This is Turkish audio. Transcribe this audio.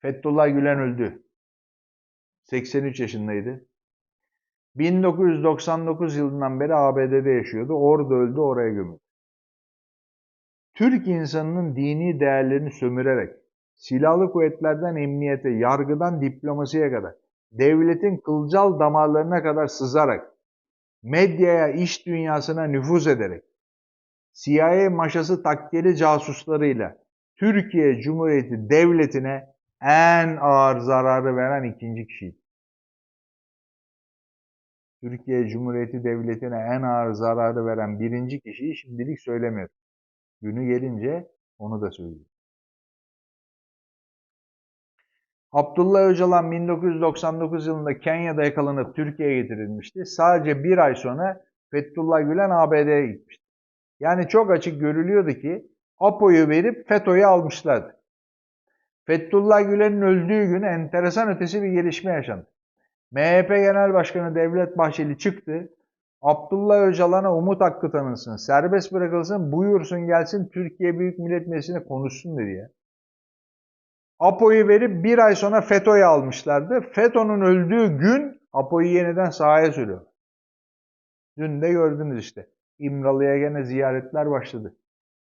Fethullah Gülen öldü. 83 yaşındaydı. 1999 yılından beri ABD'de yaşıyordu. Orada öldü, oraya gömüldü. Türk insanının dini değerlerini sömürerek, silahlı kuvvetlerden emniyete, yargıdan diplomasiye kadar, devletin kılcal damarlarına kadar sızarak, medyaya, iş dünyasına nüfuz ederek, CIA maşası takkeli casuslarıyla Türkiye Cumhuriyeti Devleti'ne en ağır zararı veren ikinci kişiydi. Türkiye Cumhuriyeti Devleti'ne en ağır zararı veren birinci kişiyi şimdilik söylemiyorum. Günü gelince onu da söyleyeyim. Abdullah Öcalan 1999 yılında Kenya'da yakalanıp Türkiye'ye getirilmişti. Sadece bir ay sonra Fethullah Gülen ABD'ye gitmişti. Yani çok açık görülüyordu ki APO'yu verip FETÖ'yü almışlardı. Fethullah Gülen'in öldüğü gün enteresan ötesi bir gelişme yaşandı. MHP Genel Başkanı Devlet Bahçeli çıktı. Abdullah Öcalan'a umut hakkı tanınsın, serbest bırakılsın, buyursun gelsin Türkiye Büyük Millet Meclisi'ne konuşsun dedi ya. APO'yu verip bir ay sonra FETÖ'yü almışlardı. FETÖ'nün öldüğü gün APO'yu yeniden sahaya sürüyor. Dün de gördünüz işte. İmralı'ya gene ziyaretler başladı.